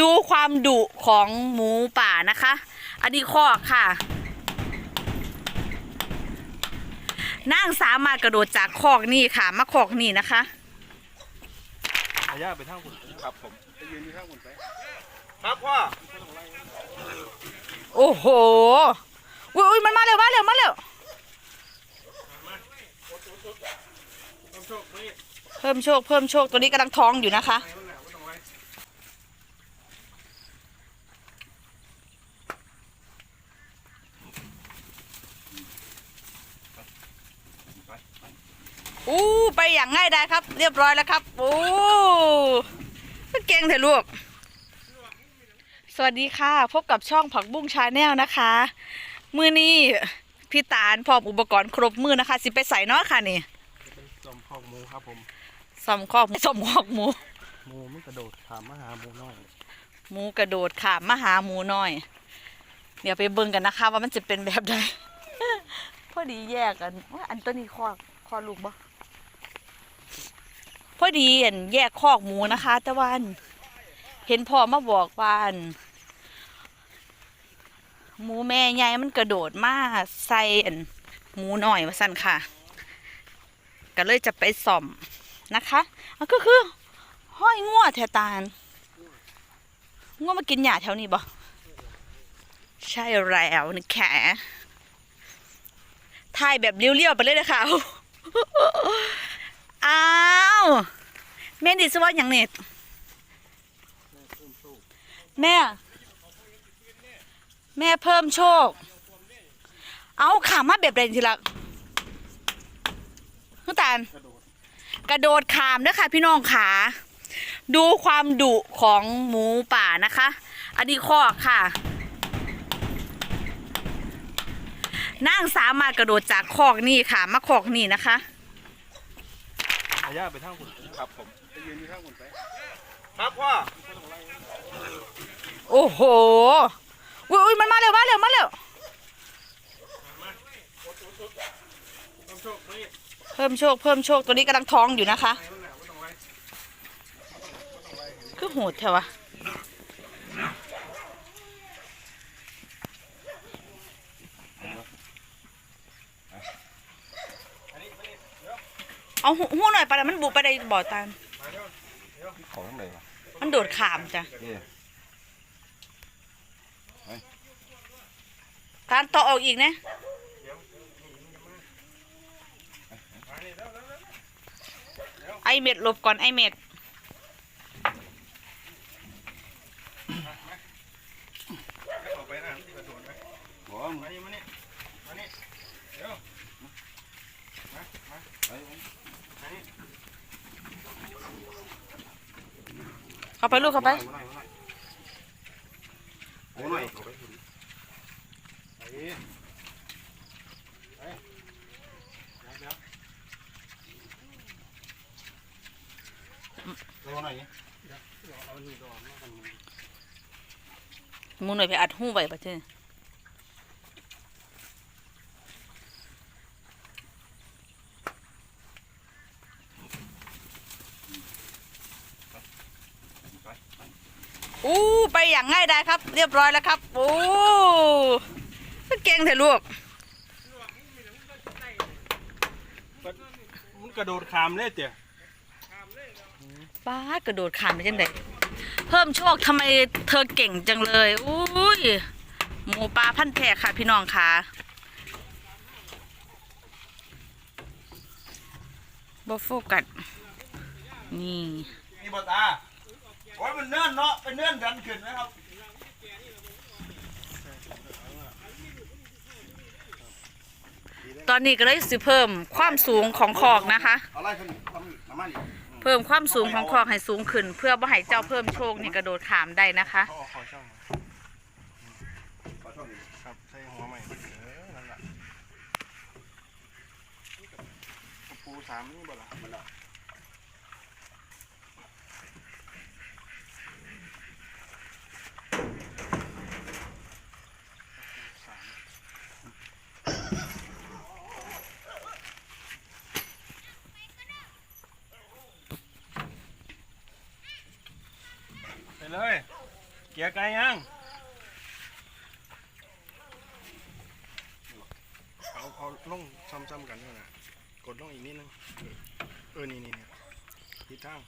ดูความดุของหมูป่านะคะ อันนี้คอกค่ะ นางสามารถกระโดดจากคอกนี่ค่ะ มาคอกนี่นะคะอาย่าไปทางคุณครับผมไปยืนที่ทางคุณไปครับพ่อโอ้โหอุ้ยอุ้ยมันมาเร็วมาเร็วมาเร็วต้องโชคนี่เพิ่มโชคเพิ่มโชคตัวนี้กำลังท้องอยู่นะคะ อู้ ไปอย่างง่ายได้ครับ เรียบร้อยแล้วครับ โอ้เก่งเถอะลูก สวัสดีค่ะ พบกับช่องผักบุ้งชาแนลนะคะ มือนี้พี่ตาลพร้อมอุปกรณ์ครบมือนะคะ สิไปใส่เนาะค่ะนี่จอมคอกหมูครับผมซ่อมคอกซ่อมคอกหมู หมูมันกระโดดถามมาหาหมูน้อย หมูกระโดดขามมาหาหมูน้อย เดี๋ยวไปเบิ่งกันนะคะ ว่ามันจะเป็นแบบใดพอดีแยกกันว่าอันตัวนี้คอกคอกลูกบ่ พอดีอันแยกคอกหมูนะคะ แต่วันเห็นพ่อมาบอกว่าอันหมูแม่ใหญ่มันกระโดดมาใส่อันหมูหน้อยว่าสั่นค่ะ ก็เลยจะไปส่อมนะคะอะก็คือ ห้อยงัวแทตาลง่วมากินหญ้าแถวนี้บ่ใช่แล้วนะแขถ่ายแบบเลี้ยวๆไปเลยนะคะ อ้าวแม่ดิสว่าอย่างเน็ตแม่ แม่เพิ่มโชค เอาขามาแบบไรทีละน้ำตาลกระโดดขามด้วยค่ะพี่น้องขา ดูความดุของหมูป่านะคะ อันนี้คอกค่ะนางสามารถกระโดดจากคอกนี่ค่ะ มาคอกนี่นะคะ อาย่าไปทางคุณครับผมไปยืนที่ทางคุณไปครับพ่อโอ้โหอุ้ยอุ้ยมันมาเร็วมาเร็วมาเร็วต้องโชคนี่เพิ่มโชคเพิ่มโชคตัวนี้กำลังท้องอยู่นะคะ คือโหดแถวะ เอาหูหูหน่อยไปะนะมันบุกไปในบ่อตาลของไหนวะมันโดดขามจ้ะนี่ตาลต่อออกอีกนะไอเม็ดหลบก่อนไอเม็ดออกไปนะที่กระโดดไปบอกมานี่มานี่มานี่เดี๋ยวมามาไปมานี่ เข้าไปลูกเข้าไปหมูน้อยหมูน้อยหมูน้อยเอาไปไปไปเดี๋ยวเดี๋ยวเอาหน่อยเดี๋ยวเอาหนึ่งดอกมากันหมูหน่อยไปอัดหูไว้ปะเจ้อู้ ไปอย่างง่ายได้ครับ เรียบร้อยแล้วครับ โอ้เก่งเถอะลูก มันกระโดดขามเลยเตี่ยป้ากระโดดขามไปจังไดเพิ่มโชคทำไมเธอเก่งจังเลยอุ้ยหมูปลาพันธุ์แท้ค่ะพี่น้องค่ะบโฟกัสนี่นี่บตา โอ้ยมันเนื่อนเนาะเป็นเนื่อนดันขึ้นนะครับตอนนี้ก็เลยสิเพิ่มความสูงของคอกนะคะ เอาไล่ขึ้นทำน้ำมันอีกเพิ่มความสูงของคอกให้สูงขึ้น เพื่อบ่ให้เจ้าเพิ่มโชคนี่กระโดดขามได้นะคะ เขาเอาขอช่องมาขอช่องนี้ครับใส่หัวใหม่เออนั่นแหละกระปูสามนี่บ่ล่ะมันละไปเลย กียร์ไกลยังเอาเอาลงซ้ำๆกันนี่นะกดลงอีกนิดนึงเออนี่นี่นี่ทิศทาง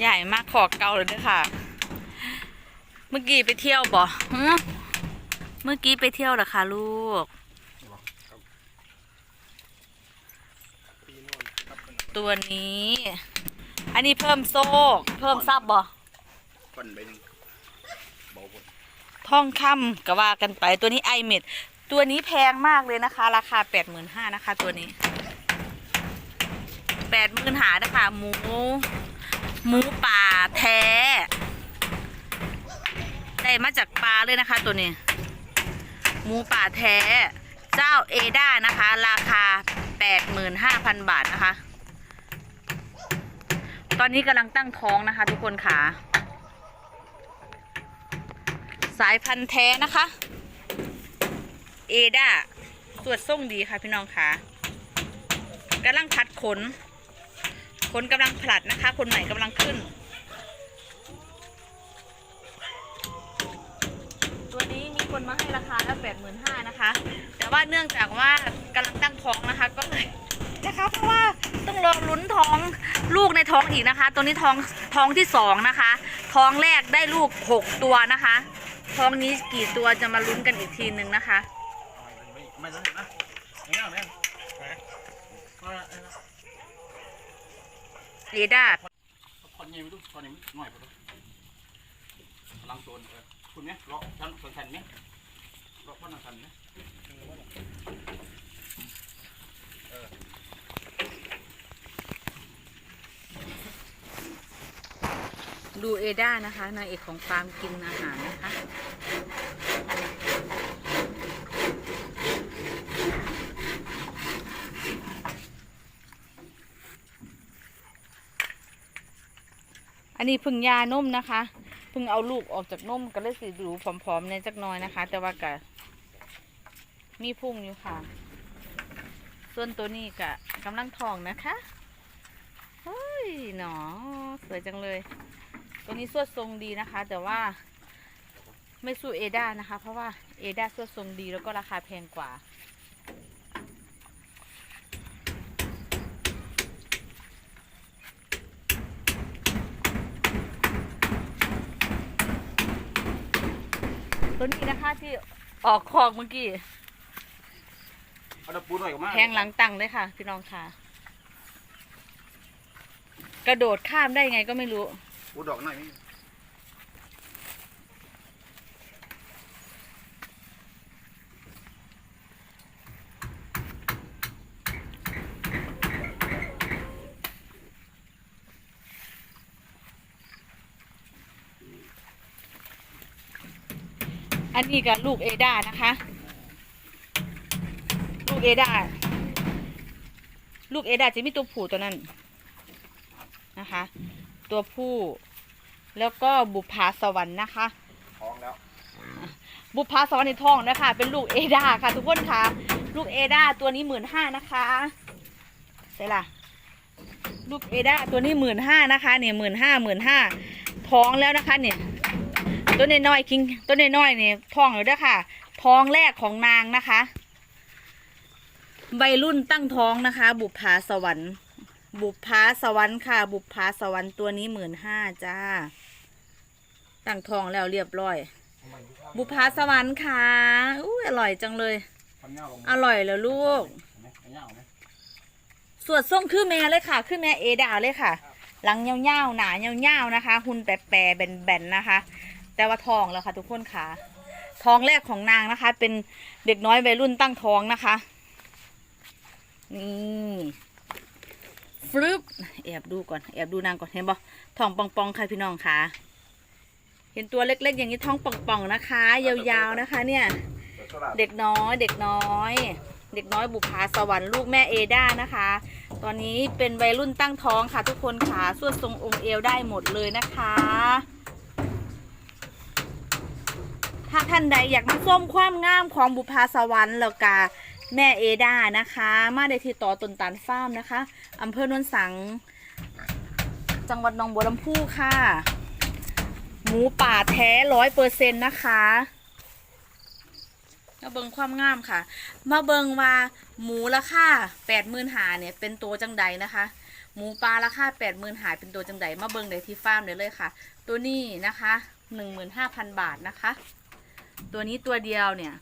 ใหญ่มากขอเกาเลยด้วยค่ะ เมื่อกี้ไปเที่ยวบ่หึเมื่อกี้ไปเที่ยวเหรอคะลูก ปีโน่นครับเป็น ตัวนี้ อันนี้เพิ่มโซ่ เพิ่มซับบ่ก้อนใบหนึ่งเบาหมดท่องคำก็ว่ากันไปตัวนี้ไอเม็ดตัวนี้แพงมากเลยนะคะ ราคาแปดหมื่นห้านะคะ ตัวนี้แปดหมื่นหานะคะ หมู หมูป่าแท้ ได้มาจากปลาเลยนะคะ ตัวนี้ หมูป่าแท้ เจ้าเอด้านะคะ ราคาแปดหมื่นห้าพันบาทนะคะ ตอนนี้กำลังตั้งท้องนะคะ ทุกคนค่ะ สายพันธุ์แท้นะคะ เอดาตรวจส่งดีค่ะพี่น้องค่ะกำลังพัดขน ขนกำลังผลัดนะคะ คนใหม่กำลังขึ้น ตัวนี้มีคนมาให้ราคาแล้วแปดหมื่นห้านะคะ แต่ว่าเนื่องจากว่ากำลังตั้ง ท้องอีกนะคะ ตัวนี้ท้องท้องที่สองนะคะ ท้องแรกได้ลูกหกตัวนะคะ ท้องนี้กี่ตัวจะมาลุ้นกันอีกทีหนึ่งนะคะไม่ต้องเห็นนะไม่เอาไม่เอาเอาละเอาละเอดาคอนเงี้ไม่รู้คอนนี้หน่อยพอพลังโซนคุณเนี่ยเลาะชั้นส่วนแผ่นเนี่ยเลาะพันธุ์สันเนี่ย ดูเอดานะคะนางเอกของฟาร์มกินอาหารนะคะอันนี้พึ่งยานมนะคะพึ่งเอาลูกออกจากนมก็เลยสิดูผอมๆในจักน้อยนะคะ แต่ว่ากะมีพุ่งอยู่ค่ะ ส่วนตัวนี้กะกำลังทองนะคะ เฮ้ย หนอ สวยจังเลย ตัวนี้สวดทรงดีนะคะ แต่ว่าไม่สู้เอดานะคะ เพราะว่าเอดาสวดทรงดีแล้วก็ราคาแพงกว่า ตัวนี้นะคะที่ออกคอกเมื่อกี้เอาตะปูหน่อยก็มาแทงหลังตังเลยค่ะ พี่น้องค่ะ กระโดดข้ามได้ไงก็ไม่รูู้ดอกหน่อยนี่อันนี้กับลูกเอดานะคะ ลูกเอดาลูกเอดาจะมีตัวผู้ตัวนั้นนะคะ ตัวผู้ แล้วก็บุพาสวรรค์นะคะ ท้องแล้วบุพาสวรรค์ในท้องนะคะ เป็นลูกเอดาค่ะ ทุกคนค่ะ ลูกเอดาตัวนี้หมื่นห้านะคะใช่ล่ะ ลูกเอดาตัวนี้หมื่นห้านะคะเนี่ยหมื่นห้าหมื่นห้าท้องแล้วนะคะเนี่ยตัวน้อยๆคิงตัวน้อยๆเนี่ยท้องอยู่ด้วยค่ะ ท้องแรกของนางนะคะวัยรุ่นตั้งท้องนะคะ บุพาสวรรค์ บุพาสวรรค์ค่ะ บุพาสวรรค์ตัวนี้หมื่นห้าจ้า ตั้งท้องแล้วเรียบร้อย บุพาสวรรค์ค่ะอุ้ยอร่อยจังเลยทำเงาลงอร่อยแล้วลูกเห็นไหมทำเงาไหมสวดส่งคือแม่เลยค่ะ คือแม่เอดาเลยค่ะ หลังเงาวๆหนาเงาวๆนะคะ หุ่นแปรๆแบนๆนะคะ แต่ว่าทองแล้วค่ะ ทุกคนค่ะท้องแรกของนางนะคะ เป็นเด็กน้อยวัยรุ่นตั้งท้องนะคะ นี่ฟลึบแอบดูก่อน แอบดูนางก่อนเห็นบ่ท้องปองๆค่ะพี่น้องค่ะ เห็นตัวเล็กๆ อย่างนี้ท้องป่องๆนะคะ ยาวๆนะคะเนี่ย เด็กน้อยเด็กน้อย เด็กน้อยบุพาสวรรค์ลูกแม่เอด้านะคะ ตอนนี้เป็นวัยรุ่นตั้งท้องค่ะ ทุกคนค่ะสวดทรงองค์เอวได้หมดเลยนะคะ ถ้าท่านใดอยากมาส้มความงามของบุพาสวรรค์แล้วก็แม่เอดานะคะ มาได้ที่ต่อตนตาลฟาร์มนะคะอำเภอโนนสัง จังหวัดหนองบัวลำพูค่ะ หมูป่าแท้ร้อยเปอร์เซ็นต์นะคะมาเบิงความงามค่ะ มาเบิงว่าหมูราคาแปดหมื่นหาเนี่ยเป็นตัวจังใดนะคะ หมูปลาราคาแปดหมื่นหาเป็นตัวจังใดมาเบิงได้ที่ฟาร์มเลยเลยค่ะ ตัวนี้นะคะหนึ่งหมื่นห้าพันบาทนะคะ ตัวนี้ตัวเดียวเนี่ย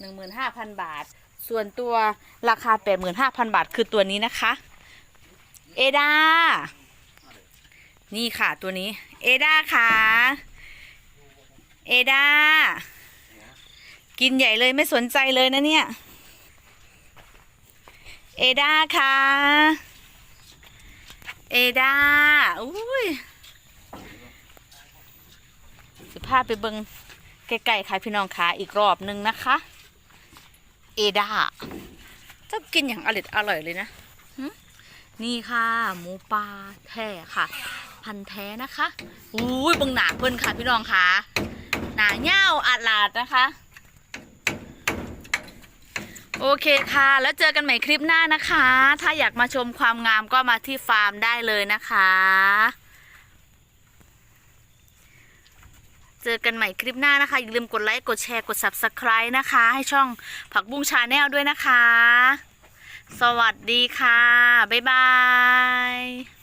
หนึ่งหมื่นห้าพันบาท ส่วนตัวราคาแปดหมื่นห้าพันบาทคือตัวนี้นะคะ เอดา นี่ค่ะตัวนี้ เอดาค่ะเอดากินใหญ่เลยไม่สนใจเลยนะเนี่ย เอดาค่ะ เอดาอุ้ยสิพาไปเบิงใกล้ๆค่ะพี่น้องค่ะอีกรอบหนึ่งนะคะ เอดาจะกินอย่างอร่อยอร่อยเลยนะนี่ค่ะ หมูปลาแท้ค่ะ พันธุ์แท้นะคะอุ้ยบิงหนาเพิ่นค่ะพี่น้องค่ะ หนาเง่าอาดลาดนะคะ โอเคค่ะ แล้วเจอกันใหม่คลิปหน้านะคะ ถ้าอยากมาชมความงามก็มาที่ฟาร์มได้เลยนะคะ เจอกันใหม่คลิปหน้านะคะ อย่าลืมกดไลค์ กดแชร์ กด Subscribe นะคะ ให้ช่องผักบุ้งชาแนลด้วยนะคะ สวัสดีค่ะ บ๊ายบาย